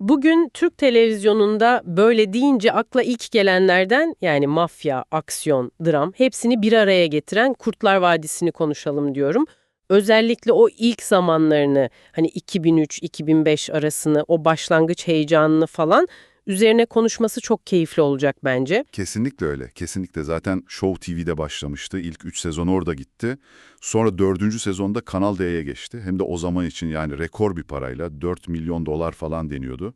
Bugün Türk televizyonunda böyle deyince akla ilk gelenlerden yani mafya, aksiyon, dram hepsini bir araya getiren Kurtlar Vadisi'ni konuşalım diyorum. Özellikle o ilk zamanlarını hani 2003-2005 arasını o başlangıç heyecanını falan üzerine konuşması çok keyifli olacak bence. Kesinlikle öyle. Kesinlikle. Zaten Show TV'de başlamıştı. İlk 3 sezon orada gitti. Sonra 4. sezonda Kanal D'ye geçti. Hem de o zaman için yani rekor bir parayla 4 milyon dolar falan deniyordu.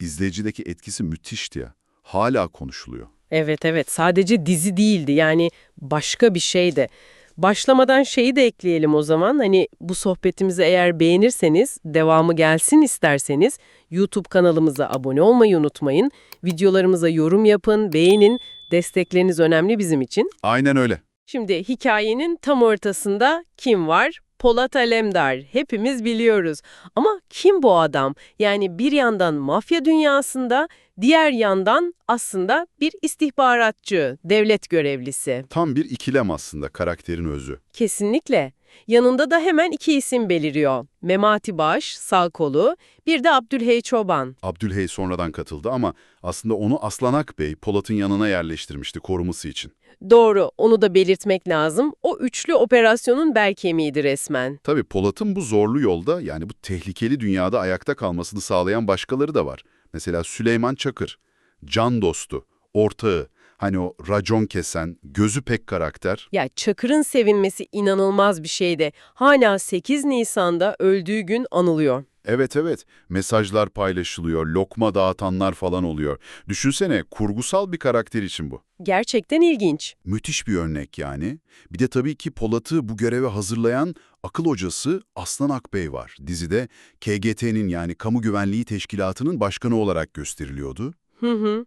İzleyicideki etkisi müthişti ya. Hala konuşuluyor. Evet evet sadece dizi değildi yani başka bir şey de. Başlamadan şeyi de ekleyelim o zaman hani bu sohbetimizi eğer beğenirseniz devamı gelsin isterseniz YouTube kanalımıza abone olmayı unutmayın. Videolarımıza yorum yapın, beğenin. Destekleriniz önemli bizim için. Aynen öyle. Şimdi hikayenin tam ortasında kim var? Polat Alemdar. Hepimiz biliyoruz. Ama kim bu adam? Yani bir yandan mafya dünyasında, diğer yandan aslında bir istihbaratçı, devlet görevlisi. Tam bir ikilem aslında karakterin özü. Kesinlikle. Yanında da hemen iki isim beliriyor. Memati Baş, sağ kolu, bir de Abdülhey Çoban. Abdülhey sonradan katıldı ama aslında onu Aslanak Bey Polat'ın yanına yerleştirmişti koruması için. Doğru, onu da belirtmek lazım. O üçlü operasyonun bel kemiğiydi resmen. Tabii Polat'ın bu zorlu yolda yani bu tehlikeli dünyada ayakta kalmasını sağlayan başkaları da var. Mesela Süleyman Çakır, can dostu, ortağı, hani o racon kesen, gözü pek karakter. Ya Çakır'ın sevinmesi inanılmaz bir şeydi. Hala 8 Nisan'da öldüğü gün anılıyor. Evet evet, mesajlar paylaşılıyor, lokma dağıtanlar falan oluyor. Düşünsene, kurgusal bir karakter için bu. Gerçekten ilginç. Müthiş bir örnek yani. Bir de tabii ki Polat'ı bu göreve hazırlayan akıl hocası Aslan Akbey var. Dizide KGT'nin yani Kamu Güvenliği Teşkilatı'nın başkanı olarak gösteriliyordu. Hı hı.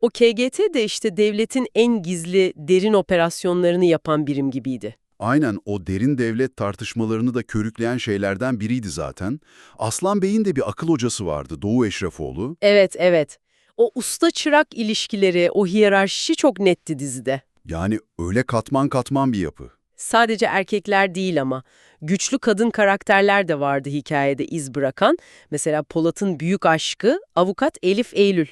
O KGT de işte devletin en gizli, derin operasyonlarını yapan birim gibiydi. Aynen o derin devlet tartışmalarını da körükleyen şeylerden biriydi zaten. Aslan Bey'in de bir akıl hocası vardı Doğu Eşrefoğlu. Evet, evet. O usta-çırak ilişkileri, o hiyerarşi çok netti dizide. Yani öyle katman katman bir yapı. Sadece erkekler değil ama. Güçlü kadın karakterler de vardı hikayede iz bırakan. Mesela Polat'ın büyük aşkı avukat Elif Eylül.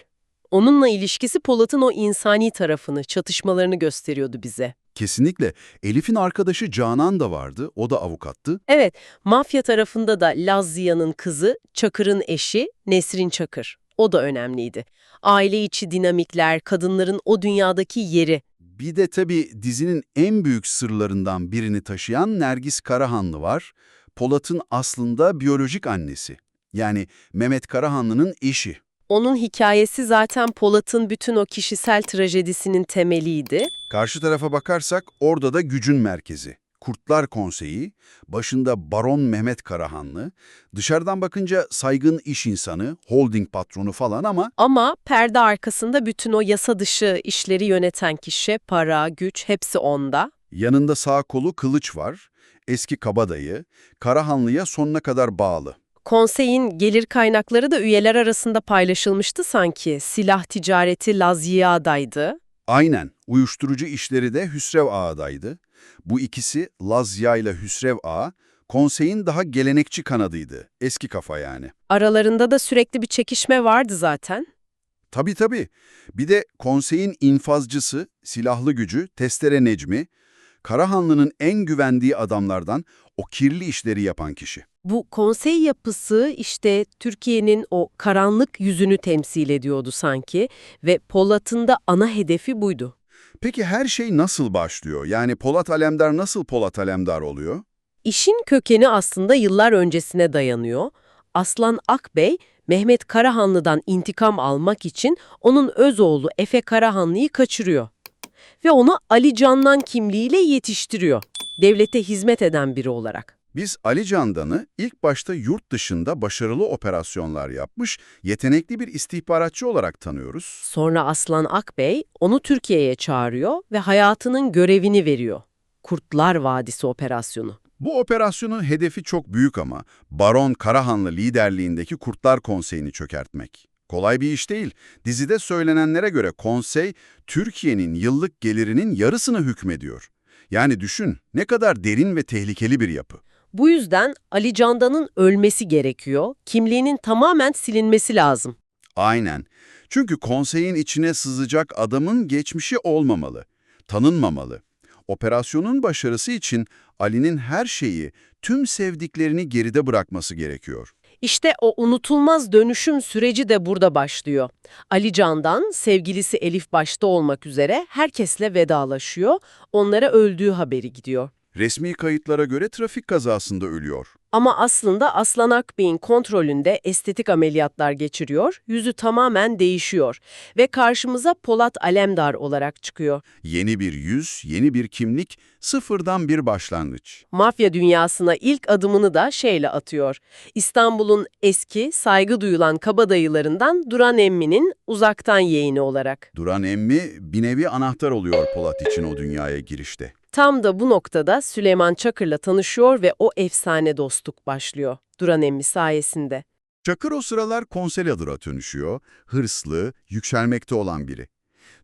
Onunla ilişkisi Polat'ın o insani tarafını, çatışmalarını gösteriyordu bize. Kesinlikle. Elif'in arkadaşı Canan da vardı, o da avukattı. Evet, mafya tarafında da Laz Ziya'nın kızı, Çakır'ın eşi Nesrin Çakır. O da önemliydi. Aile içi dinamikler, kadınların o dünyadaki yeri. Bir de tabii dizinin en büyük sırlarından birini taşıyan Nergis Karahanlı var. Polat'ın aslında biyolojik annesi. Yani Mehmet Karahanlı'nın eşi. Onun hikayesi zaten Polat'ın bütün o kişisel trajedisinin temeliydi. Karşı tarafa bakarsak orada da gücün merkezi. Kurtlar Konseyi, başında Baron Mehmet Karahanlı, dışarıdan bakınca saygın iş insanı, holding patronu falan ama Ama perde arkasında bütün o yasa dışı işleri yöneten kişi, para, güç hepsi onda. yanında sağ kolu kılıç var, eski kabadayı, Karahanlı'ya sonuna kadar bağlı. Konseyin gelir kaynakları da üyeler arasında paylaşılmıştı sanki. Silah ticareti Lazia'daydı. Aynen, uyuşturucu işleri de Hüsrev Ağa'daydı. Bu ikisi Lazya ile Hüsrev Ağa, konseyin daha gelenekçi kanadıydı, eski kafa yani. Aralarında da sürekli bir çekişme vardı zaten. Tabii tabii. Bir de konseyin infazcısı, silahlı gücü, Testere Necmi, Karahanlı'nın en güvendiği adamlardan o kirli işleri yapan kişi. Bu konsey yapısı işte Türkiye'nin o karanlık yüzünü temsil ediyordu sanki ve Polat'ın da ana hedefi buydu. Peki her şey nasıl başlıyor? Yani Polat Alemdar nasıl Polat Alemdar oluyor? İşin kökeni aslında yıllar öncesine dayanıyor. Aslan Akbey, Mehmet Karahanlı'dan intikam almak için onun öz oğlu Efe Karahanlı'yı kaçırıyor. Ve onu Ali Candan kimliğiyle yetiştiriyor. Devlete hizmet eden biri olarak. Biz Ali Candan'ı ilk başta yurt dışında başarılı operasyonlar yapmış, yetenekli bir istihbaratçı olarak tanıyoruz. Sonra Aslan Akbey onu Türkiye'ye çağırıyor ve hayatının görevini veriyor. Kurtlar Vadisi operasyonu. Bu operasyonun hedefi çok büyük ama Baron Karahanlı liderliğindeki Kurtlar Konseyi'ni çökertmek. Kolay bir iş değil. Dizide söylenenlere göre konsey, Türkiye'nin yıllık gelirinin yarısını hükmediyor. Yani düşün, ne kadar derin ve tehlikeli bir yapı. Bu yüzden Ali Candan'ın ölmesi gerekiyor. Kimliğinin tamamen silinmesi lazım. Aynen. Çünkü konseyin içine sızacak adamın geçmişi olmamalı, tanınmamalı. Operasyonun başarısı için Ali'nin her şeyi, tüm sevdiklerini geride bırakması gerekiyor. İşte o unutulmaz dönüşüm süreci de burada başlıyor. Ali Candan, sevgilisi Elif başta olmak üzere herkesle vedalaşıyor, onlara öldüğü haberi gidiyor. Resmi kayıtlara göre trafik kazasında ölüyor. Ama aslında Aslan Akbey'in kontrolünde estetik ameliyatlar geçiriyor, yüzü tamamen değişiyor ve karşımıza Polat Alemdar olarak çıkıyor. Yeni bir yüz, yeni bir kimlik, sıfırdan bir başlangıç. Mafya dünyasına ilk adımını da şeyle atıyor. İstanbul'un eski, saygı duyulan kabadayılarından Duran Emmi'nin uzaktan yeğeni olarak. Duran emmi bir nevi anahtar oluyor Polat için o dünyaya girişte. Tam da bu noktada Süleyman Çakır'la tanışıyor ve o efsane dostluk başlıyor. Duran Emmi sayesinde. Çakır o sıralar konsey adına dönüşüyor, hırslı, yükselmekte olan biri.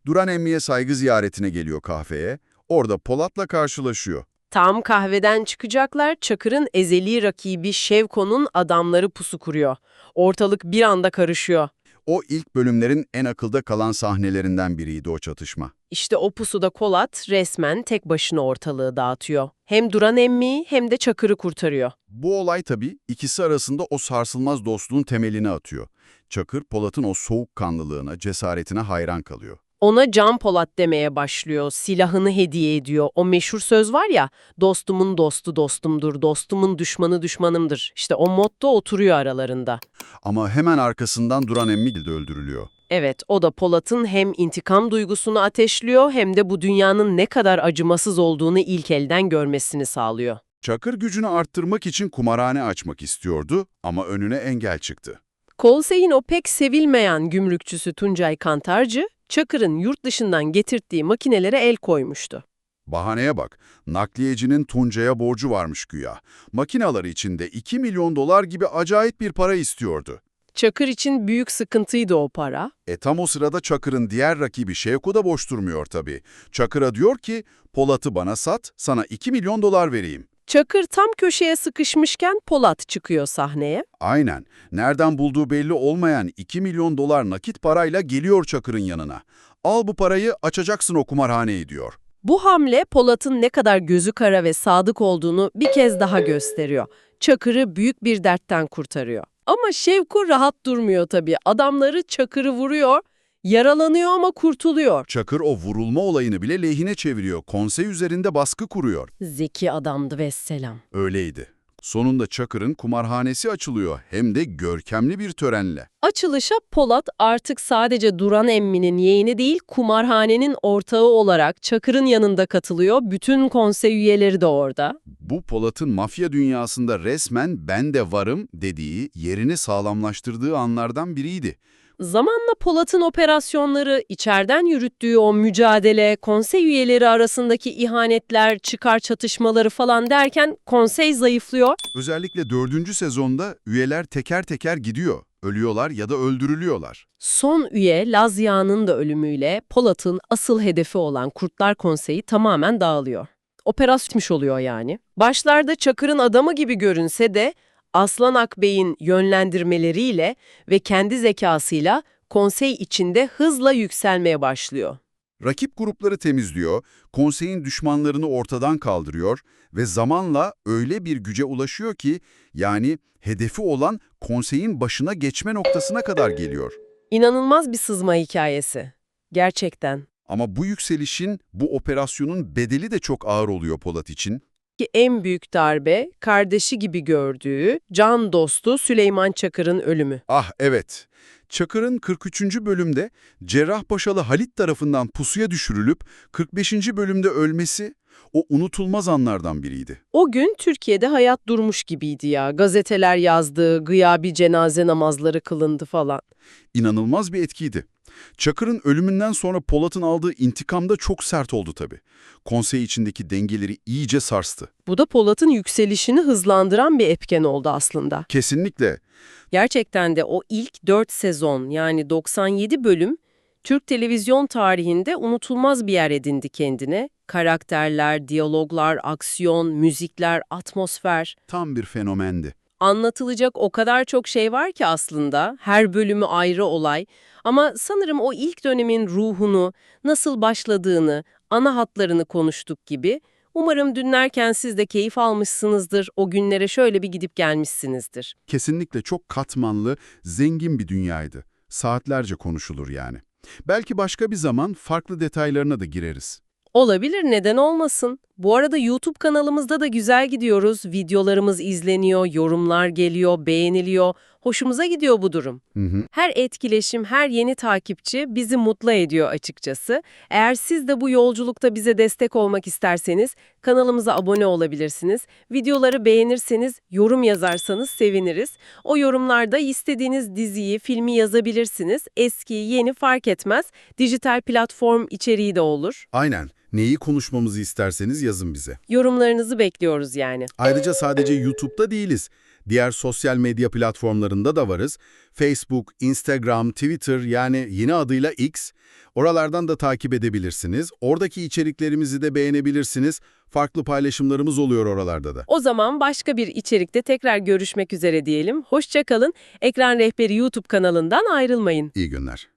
Duran emmiye saygı ziyaretine geliyor kahveye, orada Polat'la karşılaşıyor. Tam kahveden çıkacaklar, Çakır'ın ezeli rakibi Şevko'nun adamları pusu kuruyor. Ortalık bir anda karışıyor. O ilk bölümlerin en akılda kalan sahnelerinden biriydi o çatışma. İşte o pusuda Kolat resmen tek başına ortalığı dağıtıyor. Hem Duran Emmi'yi hem de Çakır'ı kurtarıyor. Bu olay tabii ikisi arasında o sarsılmaz dostluğun temelini atıyor. Çakır, Polat'ın o soğukkanlılığına, cesaretine hayran kalıyor. Ona Can Polat demeye başlıyor, silahını hediye ediyor. O meşhur söz var ya, dostumun dostu dostumdur, dostumun düşmanı düşmanımdır. İşte o motto oturuyor aralarında. Ama hemen arkasından Duran emmi de öldürülüyor. Evet, o da Polat'ın hem intikam duygusunu ateşliyor hem de bu dünyanın ne kadar acımasız olduğunu ilk elden görmesini sağlıyor. Çakır gücünü arttırmak için kumarhane açmak istiyordu ama önüne engel çıktı. Kolsey'in o pek sevilmeyen gümrükçüsü Tuncay Kantarcı, Çakır'ın yurt dışından getirttiği makinelere el koymuştu. Bahaneye bak, nakliyecinin Tuncay'a borcu varmış güya. Makinaları içinde 2 milyon dolar gibi acayip bir para istiyordu. Çakır için büyük sıkıntıydı o para. E tam o sırada Çakır'ın diğer rakibi Şevko da boş durmuyor tabii. Çakır'a diyor ki, Polat'ı bana sat, sana 2 milyon dolar vereyim. Çakır tam köşeye sıkışmışken Polat çıkıyor sahneye. Aynen, nereden bulduğu belli olmayan 2 milyon dolar nakit parayla geliyor Çakır'ın yanına. Al bu parayı, açacaksın o kumarhaneyi diyor. Bu hamle Polat'ın ne kadar gözü kara ve sadık olduğunu bir kez daha gösteriyor. Çakır'ı büyük bir dertten kurtarıyor. Ama Şevko rahat durmuyor tabii. Adamları Çakır'ı vuruyor, yaralanıyor ama kurtuluyor. Çakır o vurulma olayını bile lehine çeviriyor, konsey üzerinde baskı kuruyor. Zeki adamdı vesselam. Öyleydi. Sonunda Çakır'ın kumarhanesi açılıyor hem de görkemli bir törenle. Açılışa Polat artık sadece Duran Emmi'nin yeğeni değil, kumarhanenin ortağı olarak Çakır'ın yanında katılıyor. Bütün konsey üyeleri de orada. Bu Polat'ın mafya dünyasında resmen ben de varım dediği, yerini sağlamlaştırdığı anlardan biriydi. Zamanla Polat'ın operasyonları, içeriden yürüttüğü o mücadele, konsey üyeleri arasındaki ihanetler, çıkar çatışmaları falan derken konsey zayıflıyor. Özellikle dördüncü sezonda üyeler teker teker gidiyor. Ölüyorlar ya da öldürülüyorlar. Son üye Laz Yağ'ın da ölümüyle Polat'ın asıl hedefi olan Kurtlar Konseyi tamamen dağılıyor. Operasyon oluyor yani. Başlarda Çakır'ın adamı gibi görünse de Aslan Akbey'in yönlendirmeleriyle ve kendi zekasıyla konsey içinde hızla yükselmeye başlıyor. Rakip grupları temizliyor, konseyin düşmanlarını ortadan kaldırıyor ve zamanla öyle bir güce ulaşıyor ki yani hedefi olan konseyin başına geçme noktasına kadar geliyor. İnanılmaz bir sızma hikayesi. Gerçekten. Ama bu yükselişin, bu operasyonun bedeli de çok ağır oluyor Polat için. Ki en büyük darbe kardeşi gibi gördüğü can dostu Süleyman Çakır'ın ölümü. Ah evet, Çakır'ın 43. bölümde Cerrahpaşalı Halit tarafından pusuya düşürülüp 45. bölümde ölmesi o unutulmaz anlardan biriydi. O gün Türkiye'de hayat durmuş gibiydi ya. Gazeteler yazdı, gıyabi cenaze namazları kılındı falan. İnanılmaz bir etkiydi. Çakır'ın ölümünden sonra Polat'ın aldığı intikam da çok sert oldu tabii. Konsey içindeki dengeleri iyice sarstı. Bu da Polat'ın yükselişini hızlandıran bir etken oldu aslında. Kesinlikle. Gerçekten de o ilk 4 sezon yani 97 bölüm Türk televizyon tarihinde unutulmaz bir yer edindi kendine. Karakterler, diyaloglar, aksiyon, müzikler, atmosfer. Tam bir fenomendi. Anlatılacak o kadar çok şey var ki aslında, her bölümü ayrı olay. Ama sanırım o ilk dönemin ruhunu, nasıl başladığını, ana hatlarını konuştuk gibi. Umarım dinlerken siz de keyif almışsınızdır, o günlere şöyle bir gidip gelmişsinizdir. Kesinlikle çok katmanlı, zengin bir dünyaydı. Saatlerce konuşulur yani. Belki başka bir zaman farklı detaylarına da gireriz. Olabilir, neden olmasın? Bu arada YouTube kanalımızda da güzel gidiyoruz. Videolarımız izleniyor, yorumlar geliyor, beğeniliyor. Hoşumuza gidiyor bu durum. Hı hı. Her etkileşim, her yeni takipçi bizi mutlu ediyor açıkçası. Eğer siz de bu yolculukta bize destek olmak isterseniz kanalımıza abone olabilirsiniz. Videoları beğenirseniz, yorum yazarsanız seviniriz. O yorumlarda istediğiniz diziyi, filmi yazabilirsiniz. Eski, yeni fark etmez. Dijital platform içeriği de olur. Aynen. Neyi konuşmamızı isterseniz yazın bize. Yorumlarınızı bekliyoruz yani. Ayrıca sadece YouTube'da değiliz. Diğer sosyal medya platformlarında da varız. Facebook, Instagram, Twitter yani yeni adıyla X. Oralardan da takip edebilirsiniz. Oradaki içeriklerimizi de beğenebilirsiniz. Farklı paylaşımlarımız oluyor oralarda da. O zaman başka bir içerikte tekrar görüşmek üzere diyelim. Hoşçakalın. Ekran Rehberi YouTube kanalından ayrılmayın. İyi günler.